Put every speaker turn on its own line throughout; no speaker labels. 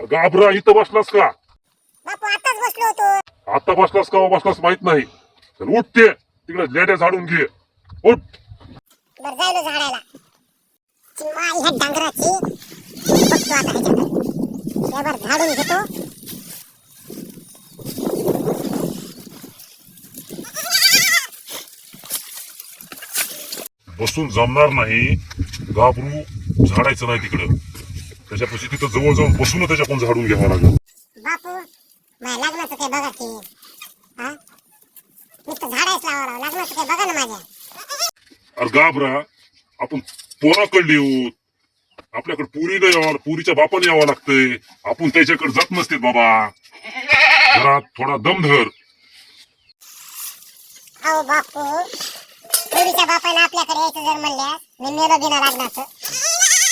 घाबरा इथं बसलास का?
बापू आताच बसलो होतो.
आता बसलास का बसलास माहीत नाही. चल उठ ते. तिकडे लेड्या झाडून घे. उठ.
बर जायलो झाडायला ची माय ह्या डांगराची. बघतो आता ह्याच्याकडे. यावर झाडून घेतो.
बसून जमणार नाही. घाबरू झाडायचं नाही तिकडं. त्याच्यापाशी तिथं जवळ जाऊन बसून त्याच्याकडून झाडून घ्यावं लागेल
बापू माझ्या लग्नाचं काही बघा की हा नुसतं झाडायच लावा लग्नाचं काही बघा ना माझ्या
अरे घाबरा आपण पोराकडे येऊ आपल्याकडे पुरी नाही यावं पुरीच्या बापाने यावं लागतंय आपण त्याच्याकडे जात नसते बाबा जरा थोडा दम धर
अहो बापू पोरीच्या बापानं आपल्याकडे यायचं जर म्हणल्यास मी मेलो बिना लागण्याचं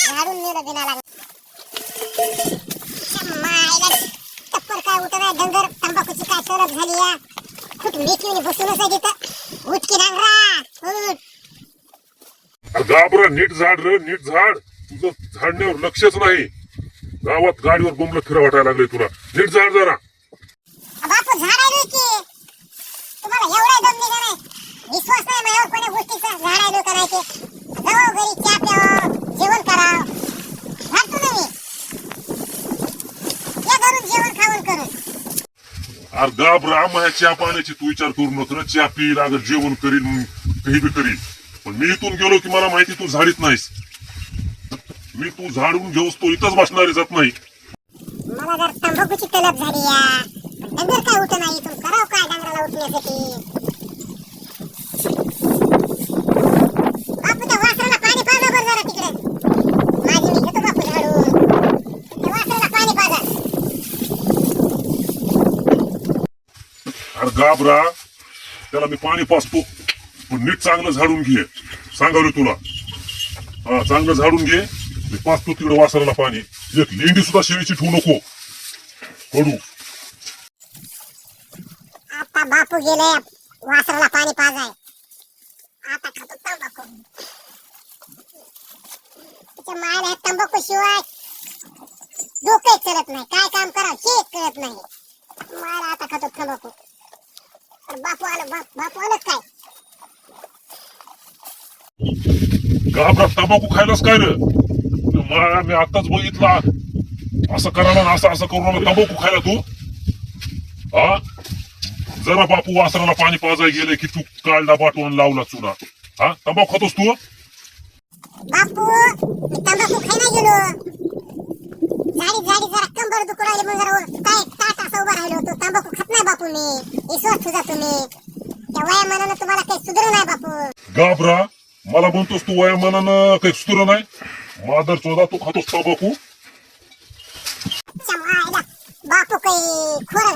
झाडून लागणार टप्पर काय उठत आहे डंगर तंबाखूची काय सरप झाली या? कुठ मेकीने बसूनच आहे तिथं उठ की डांगरा उठ.
अरे घाबरा नीट झाड रे नीट झाड. तुझं झाडण्यावर लक्षच नाही. गावात गाडीवर बोंबलं फिरा वाटायला लागले तुला. नीट झाड जरा.
बापू झाडायलो की तुम्हाला एवढा दम निघा नाही. विश्वास नाही माझ्यावर कोण्या गोष्टीचा. झाडायलो का नाही ते जाऊ घरी चहा प्यावं जेवण करावं झाडतो ना मी या घरून जेवण खावण करून
अरे घाबरा माझ्या चहा पाण्याची तू विचार करू नको चहा पी लागत जेवण करीन काही बी करीन. पण मी इथून गेलो की मला माहिती तू झाडीत नाहीस. मी तू झाडून घेऊस तो इथंच बसणारी जात नाही.
मला जर तंबाखूची तलब झाली या डंगर काय उठ नाही इथून? करावं काय डंगराला उठण्यासाठी बापू त्या वासराला पाणी पाजा बरं जरा तिकडे माझी मी घेतो बापू झाडून त्या वासराला पाणी पाजा
अरे घाबरा. त्याला मी पाणी पाचतो पण नीट चांगलं झाडून घे. सांगावले तुला. हा चांगलं झाडून घे. मी पाचतो तिकडे वासराला पाणी. एक लेंडी सुद्धा शेळीची ठेवू नको. कडू
आता बापू गेले. वासराला पाणी पाजाय. आता खातो तंबाखू. तिच्या मायला तंबाखू शिवाय डोकं चलत नाही. काय काम करा हे कळत नाही मायला आता खातो तंबाखू अरे बापू आलं बाप बापू आलं काय
घाबरा तंबाखू खायलाच काय रे? मा- मी आताच बघितला. असं करायला असं असं करून आला तंबाखू खायला तू. हा? जरा बापू वासराला पाणी पाजाय गेले की तू काढला बाटवून लावला चुना. हा? तंबाखू खातोस तू?
बापू तंबाखू खायला गेलो. झाडी झाडी जरा कंबर दुखू राहिली म्हणून जरा काय ताट असं उभा राहिलो होतो. तंबाखू खात नाही बापू मी. तुझा तुम्ही. त्या वयामानानं तुम्हाला काही सुधरू नाही बापू.
घाबरा मला म्हणतोस तू वयामानानं काही सुधार नाही. मादर चोदा तू खातोस तंबाखू.
च्या बापू काही खोर